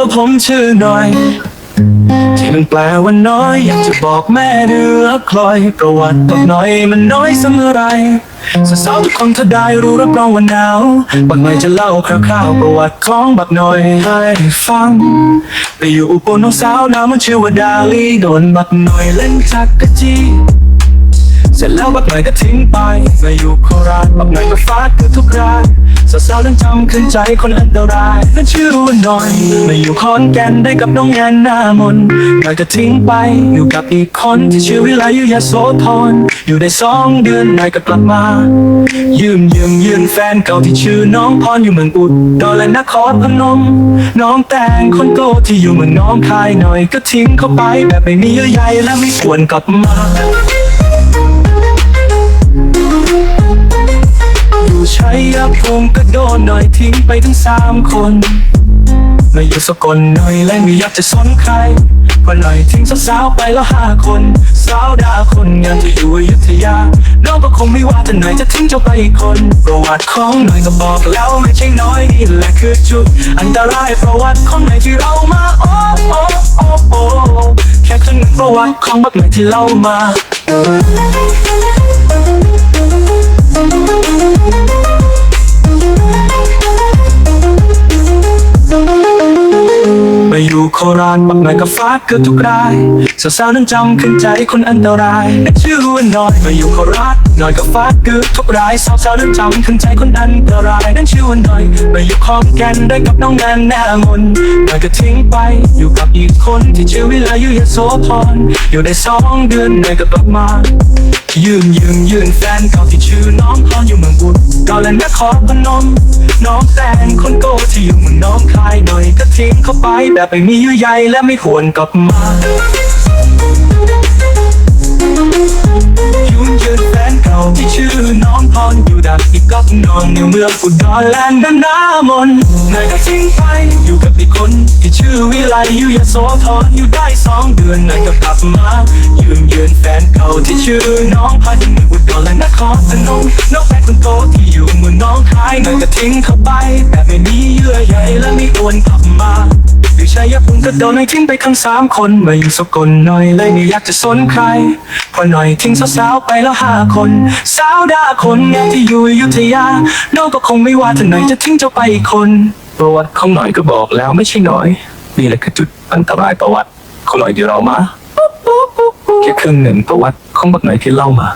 ว่าผมชื่อหน่อย ที่มันแปลว่าน้อย อยากจะบอกแม่เนือคลอย ประวัติตกน้อยมันน้อยเสมอไรสาวๆทุกคนถ้าได้รู้รับรองว่าหนาวบักหน่อยจะเล่าคร่าวๆประวัติของบักหน่อยให้ฟัง ไปอยู่อุปนน้องสาวน้ำมันชื่อว่าดาลีโดนบักหน่อยเล่นจักกะจี เสร็จแล้วบักหน่อยก็ทิ้งไปมาอยู่โคราชบักหน่อยก็ฟาดคือทุกรายสาวๆนั้นจำขึ้นใจคนอันตรายนั่นชื่อว่าหน่อยมาอยู่คอนแกนได้กับน้องแอนหน้ามนหน่อยก็ทิ้งไปอยู่กับอีกคนที่ชื่อวิไลอยู่ยโสธรอยู่ได้สองเดือนหน่อยก็กลับมา ยืมยืมยืนแฟนเก่าที่ชื่อน้องพรอยู่เมืองอุดรและนครพนม น้องแตงคนโตที่อยู่เมืองน้องคายหน่อยก็ทิ้งเข้าไปแบบไม่มีเยื่อใยและไม่ควรกลับมา ภูมิก็โดนหน่อยทิ้งไปทั้งสามคนมาอยู่สกลหน่อยและไม่อยากจะสนใครพอหน่อยทิ้งสาวๆไปแล้วห้าคนสาวดาคนงานที่อยู่อยุธยาน้องก็คงไม่ว่าจะหน่อยจะทิ้งเจ้าไปอีกคน ประวัติของหน่อยก็บอกแล้วไม่ใช่น้อยนี่แหละคือจุด อันตรายประวัติของหน่อยที่เรามาโอ้โอ้โอ้โอ้แค่ครึ่งนึงประวัติของบักหน่อยที่เล่ามาาชบักหน่อยก็ฟาดเกือบทุกรายสาวๆนั้นจำขึ้นใจคนอันตรายชื่อว่าน้อยมาอยู่โคราชหน่อยก็ฟาดเกือบทุกรายสาวๆนั้นจำขึ้นใจคนอันตรายนั่นชื่อว่าน้อยมาอยู่คอมแกนได้กับน้องแนนแน่มนหน่อยก็ทิ้งไปอยู่กับอีกคนที่ชื่อวิไลอยู่ยโสธรอยู่ได้สองเดือนหน่อยก็กลับมายืมยืมยืนแฟนเก่าที่ชื่อน้องพรอยู่เมืองบุตรก่อนและนครพนมน้องแตงคนโกที่อยู่เมืองน้องคายหน่อย ทิ้งเข้าไปแบบไม่มีเยื่อใยและไม่ควรกลับมา กอีกกับน้องอยู่เมืองอุดรแลนด์ด้านหน้ามนนายก็ทิ้งไปอยู่กับอีกคนที่ชื่อวิไลอยู่ยโสธรอยู่ได้สองเดือนนายก็กลับมา ยืนยืนแฟนเก่าที่ชื่อน้องพันอยู่เมืองอุดรและนครพนมน้องแฟนคนโตที่อยู่เมืองน้องคายนายก็ทิ้งเขาไปแบบไม่มีเยื่อใยและไม่ควรกลับมา อยู่ชัยภูมิก็โดนให้ทิ้งไปทั้งสามคนมาอยู่สกลหน่อยเลยไม่อยากจะสนใครพอหน่อยทิ้งสาวๆไปแล้วห้าคนสาวดาคนงานที่อยู่อยุธยาน้องก็คงไม่ว่าถ้าหน่อยจะทิ้งเจ้าไปอีกคน ประวัติของหน่อยก็บอกแล้วไม่ใช่หน้อย นี่แหละคือจุดอันตรายประวัติของหน่อยที่เรามาแค่ครึ่งหนึ่งประวัติของบักหน่อยที่เล่ามา